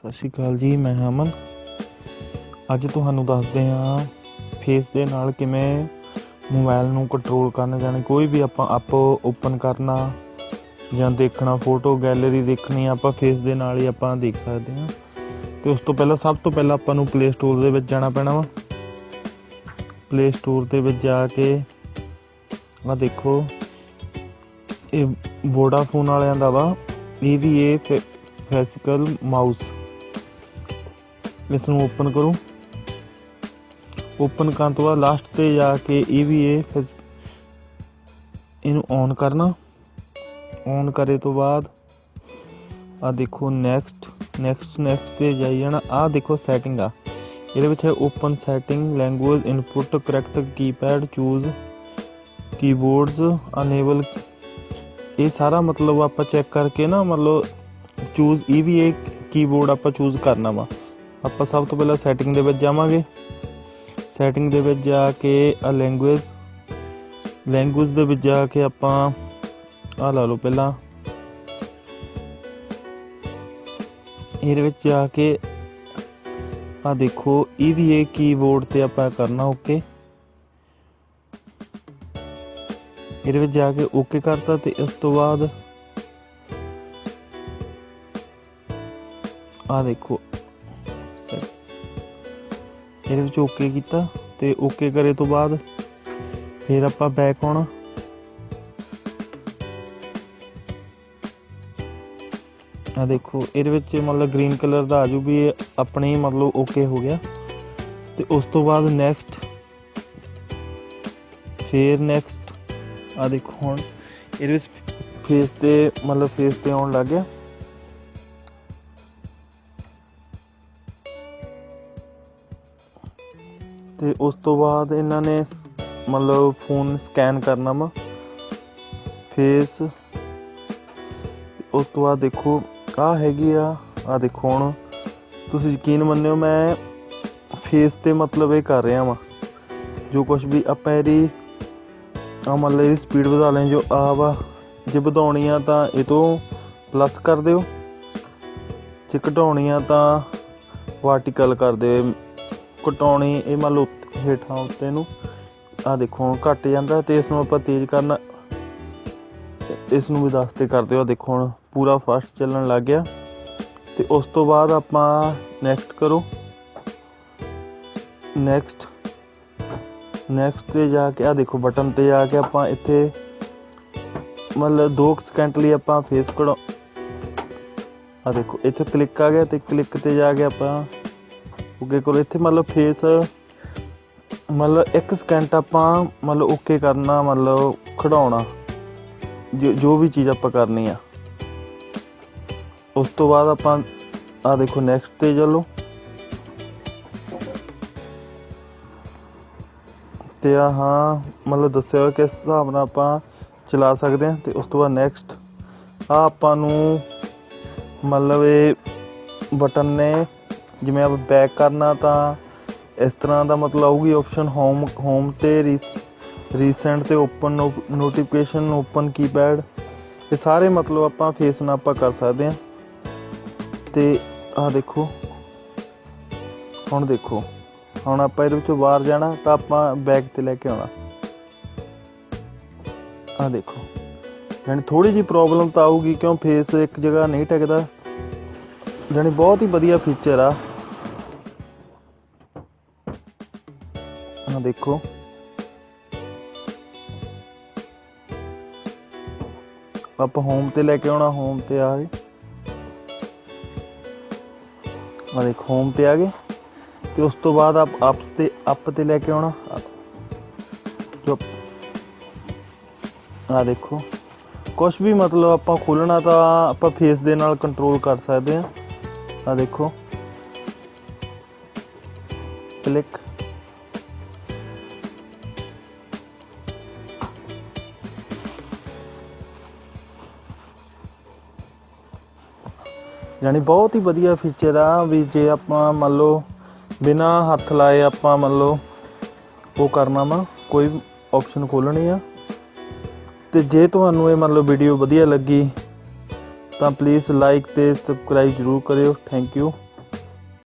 ਸਤਿ ਸ਼੍ਰੀ ਅਕਾਲ ਜੀ, ਮੈਂ ਅਮਨ। ਅੱਜ ਤੁਹਾਨੂੰ ਦੱਸਦੇ ਹਾਂ ਫੇਸ ਦੇ ਨਾਲ ਕਿਵੇਂ ਮੋਬਾਈਲ ਨੂੰ ਕੰਟਰੋਲ ਕਰਨਾ, ਜਾਣੀ ਕੋਈ ਵੀ ਆਪਾਂ ਐਪ ਓਪਨ ਕਰਨਾ ਜਾਂ ਦੇਖਣਾ ਫੋਟੋ ਗੈਲਰੀ ਦੇਖਣੀ, ਆਪਾਂ ਫੇਸ ਦੇ ਨਾਲ ਹੀ ਆਪਾਂ ਦੇਖ ਸਕਦੇ ਹਾਂ। ਤੇ ਉਸ ਤੋਂ ਪਹਿਲਾਂ, ਸਭ ਤੋਂ ਪਹਿਲਾਂ ਆਪਾਂ ਨੂੰ ਪਲੇ ਸਟੋਰ ਦੇ ਵਿੱਚ ਜਾਣਾ ਪੈਣਾ ਵਾ। ਪਲੇ ਸਟੋਰ ਦੇ ਵਿੱਚ ਜਾ ਕੇ ਆ ਦੇਖੋ, ਇਹ ਵੋਡਾਫੋਨ ਵਾਲਿਆਂ ਦਾ ਵਾ। ਇਹ ਵੀ ਇਹ ਫਿਜ਼ੀਕਲ ਮਾਊਸ ਇਸ ਨੂੰ ਓਪਨ ਕਰੋ। ਓਪਨ ਕਰਨ ਤੋਂ ਬਾਅਦ ਲਾਸਟ ਤੇ ਜਾ ਕੇ ਇਹ ਇਹਨੂੰ ਔਨ ਕਰਨਾ। ਔਨ ਕਰੇ ਤੋਂ ਬਾਅਦ ਆ ਦੇਖੋ ਨੈਕਸਟ ਨੈਕਸਟ ਨੈਕਸਟ ਤੇ ਜਾਈ ਜਾਣਾ। ਆ ਦੇਖੋ ਸੈਟਿੰਗ ਆ। ਇਹਦੇ ਵਿੱਚ ਹੈ open setting language input correct keypad choose keyboards enable ਇਹ ਸਾਰਾ ਮਤਲਬ ਆਪਾਂ ਚੈੱਕ ਕਰਕੇ ਨਾ ਮਤਲਬ ਚੂਜ਼ ਇਹ ਵੀ ਇਹ ਕੀਬੋਰਡ ਆਪਾਂ ਚੂਜ਼ ਕਰਨਾ ਵਾ। ਆਪਾਂ ਸਭ ਤੋਂ ਪਹਿਲਾਂ ਸੈਟਿੰਗ ਦੇ ਵਿੱਚ ਜਾਵਾਂਗੇ ਸੈਟਿੰਗ ਦੇ ਵਿੱਚ ਜਾ ਕੇ ਆ ਲੈਂਗੁਏਜ ਲੈਂਗੁਏਜ ਦੇ ਵਿੱਚ ਜਾ ਕੇ ਆਪਾਂ ਆ ਲਾ ਲਓ ਪਹਿਲਾਂ ਇਹਦੇ ਵਿੱਚ ਜਾ ਕੇ ਆ ਦੇਖੋ ਇਹ ਵੀ ਇਹ ਕੀਬੋਰਡ ਤੇ ਆਪਾਂ ਕਰਨਾ ਓਕੇ ਇਹਦੇ ਵਿੱਚ ਜਾ ਕੇ ਓਕੇ ਕਰਤਾ ਤੇ ਇਸ ਤੋਂ ਬਾਅਦ ਆ ਦੇਖੋ set। ਇਹਦੇ ਵਿੱਚ ਓਕੇ ਕੀਤਾ ਤੇ ਓਕੇ ਕਰੇ ਤੋਂ ਬਾਅਦ ਫਿਰ ਆਪਾਂ ਬੈਕ ਆਉਣਾ ਆ ਦੇਖੋ, ਇਹਦੇ ਵਿੱਚ ਮਤਲਬ ਗ੍ਰੀਨ ਕਲਰ ਦਾ ਆਜੂ ਵੀ ਇਹ ਆਪਣੇ ਹੀ ਮਤਲਬ ਓਕੇ ਹੋ ਗਿਆ। ਤੇ ਉਸ ਤੋਂ ਬਾਅਦ ਨੈਕਸਟ ਫਿਰ ਨੈਕਸਟ ਆ ਦੇਖੋ ਹੁਣ ਇਹਦੇ ਵਿੱਚ ਫੇਸ ਤੇ ਮਤਲਬ ਫੇਸ ਤੇ ਆਉਣ ਲੱਗ ਗਿਆ। ਤੇ ਉਸ ਤੋਂ ਬਾਅਦ ਇਹਨਾਂ ਨੇ ਮਤਲਬ ਫੋਨ ਸਕੈਨ ਕਰਨਾ ਵਾ। ਫੇਸ ਉਸ ਤੋਂ ਬਾਅਦ ਦੇਖੋ ਆ ਹੈਗੀ ਆ ਆ ਦੇਖੋ ਹੁਣ। ਤੁਸੀਂ ਯਕੀਨ ਮੰਨਿਓ, ਮੈਂ ਫੇਸ ਤੇ ਮਤਲਬ ਇਹ ਕਰ ਰਿਹਾ ਵਾਂ। ਜੋ ਕੁਝ ਵੀ ਆਪਾਂ ਇਹਦੀ ਆ ਮਤਲਬ ਇਹਦੀ ਸਪੀਡ ਵਧਾ ਲੈਂ ਜੋ ਆ ਵਾ, ਜੇ ਵਧਾਉਣੀ ਆ ਤਾਂ ਇਹ ਤੋਂ ਪਲੱਸ ਕਰ ਦਿਓ। ਜੇ ਘਟਾਉਣੀ ਆ ਤਾਂ ਵਰਟੀਕਲ ਕਰ ਦਿਓ। ਘਟਾਉਣੀ, ਇਹ ਮੰਨ ਲਓ ਹੇਠਾਂ ਉੱਤੇ ਨੂੰ। ਆ ਦੇਖੋ, ਹੁਣ ਘਟ ਜਾਂਦਾ ਤੇ ਇਸ ਨੂੰ ਆਪਾਂ ਤੇਜ਼ ਕਰਨਾ। ਇਸ ਨੂੰ ਵੀ 10 ਕਰਦੇ ਹੋ ਦੇਖੋ, ਹੁਣ ਪੂਰਾ ਫਾਸਟ ਚੱਲਣ ਲੱਗ ਗਿਆ। ਤੇ ਉਸ ਤੋਂ ਬਾਅਦ ਆਪਾਂ ਨੈਕਸਟ ਕਰੋ। ਨੈਕਸਟ ਨੈਕਸਟ ਤੇ ਜਾ ਕੇ ਆ ਦੇਖੋ ਬਟਨ ਤੇ ਜਾ ਕੇ ਆਪਾਂ ਇੱਥੇ ਮਤਲਬ 2 ਸਕਿੰਟ ਲਈ ਆਪਾਂ ਫੇਸ ਕਢਾ ਆ ਦੇਖੋ, ਇੱਥੇ ਕਲਿੱਕ ਆ ਗਿਆ ਤੇ ਕਲਿੱਕ ਤੇ ਜਾ ਕੇ ਆਪਾਂ ਅੱਗੇ ਕੋਲ ਇੱਥੇ ਮਤਲਬ ਫੇਸ ਮਤਲਬ 1 ਸਕਿੰਟ ਆਪਾਂ ਮਤਲਬ ਓਕੇ ਕਰਨਾ, ਮਤਲਬ ਖੜਾਉਣਾ ਜੋ ਜੋ ਵੀ ਚੀਜ਼ ਆਪਾਂ ਕਰਨੀ ਆ। ਉਸ ਤੋਂ ਬਾਅਦ ਆਪਾਂ ਆ ਦੇਖੋ ਨੈਕਸਟ ਤੇ ਚਲੋ। ਤੇ ਆ ਹਾਂ, ਮਤਲਬ ਦੱਸਿਆ ਹੋਇਆ ਕਿਸ ਹਿਸਾਬ ਨਾਲ ਆਪਾਂ ਚਲਾ ਸਕਦੇ ਹਾਂ ਤੇ ਉਸ ਤੋਂ ਬਾਅਦ ਨੈਕਸਟ ਆ ਆਪਾਂ ਨੂੰ ਮਤਲਬ ਇਹ ਬਟਨ ਨੇ, ਜਿਵੇਂ ਆਪਾਂ ਬੈਕ ਕਰਨਾ ਤਾਂ ਇਸ ਤਰ੍ਹਾਂ ਦਾ ਮਤਲਬ ਆਊਗੀ ਆਪਸ਼ਨ ਹੋਮ ਹੋਮ ਤੇ ਰੀਸੈਂਟ ਤੇ ਓਪਨ ਨੋਟੀਫਿਕੇਸ਼ਨ ਓਪਨ ਕੀਪੈਡ ਇਹ ਸਾਰੇ ਮਤਲਬ ਆਪਾਂ ਫੇਸ ਨਾਲ ਆਪਾਂ ਕਰ ਸਕਦੇ ਹਾਂ। ਤੇ ਆਹ ਦੇਖੋ, ਹੁਣ ਦੇਖੋ, ਹੁਣ ਆਪਾਂ ਇਹਦੇ ਵਿੱਚੋਂ ਬਾਹਰ ਜਾਣਾ ਤਾਂ ਆਪਾਂ ਬੈਗ ਤੇ ਲੈ ਕੇ ਆਉਣਾ। ਆ ਦੇਖੋ, ਯਾਨੀ ਥੋੜੀ ਜੀ ਪ੍ਰੋਬਲਮ ਤਾਂ ਆਊਗੀ ਕਿਉਂ ਫੇਸ ਇੱਕ ਜਗ੍ਹਾ ਨਹੀਂ ਟਿਕਦਾ। ਯਾਨੀ ਬਹੁਤ ਹੀ ਵਧੀਆ ਫੀਚਰ ਆ। ਆ ਦੇਖੋ। ਆਪਾਂ ਹੋਮ ਤੇ ਲੈ ਕੇ ਆਉਣਾ ਹੋਮ ਤੇ ਆ ਗਏ। ਆ ਦੇਖ ਹੋਮ ਤੇ ਆ ਗਏ। ਤੇ ਉਸ ਤੋਂ ਬਾਅਦ ਆਪ ਅਪ ਤੇ ਅਪ ਤੇ ਲੈ ਕੇ ਆਉਣਾ। ਜੋ ਆ ਦੇਖੋ। ਕੁਝ ਵੀ ਮਤਲਬ ਆਪਾਂ ਖੋਲਣਾ ਤਾਂ ਆਪਾਂ ਫੇਸ ਦੇ ਨਾਲ ਕੰਟਰੋਲ ਕਰ ਸਕਦੇ ਆ ਆ ਦੇਖੋ। ਕਲਿੱਕ ਯਾਨੀ ਬਹੁਤ ਹੀ ਵਧੀਆ ਫੀਚਰ ਆ ਵੀ ਜੇ ਆਪਾਂ ਮੰਨ ਲਓ ਬਿਨਾ ਹੱਥ ਲਾਏ ਆਪਾਂ ਮੰਨ ਲਓ ਉਹ ਕਰਨਾ ਵਾ, ਕੋਈ ਆਪਸ਼ਨ ਖੋਲਣੀ ਆ। ਤੇ ਜੇ ਤੁਹਾਨੂੰ ਇਹ ਮੰਨ ਲਓ ਵੀਡੀਓ ਵਧੀਆ ਲੱਗੀ ਤਾਂ ਪਲੀਜ਼ ਲਾਈਕ ਤੇ ਸਬਸਕ੍ਰਾਈਬ ਜ਼ਰੂਰ ਕਰਿਓ। Thank you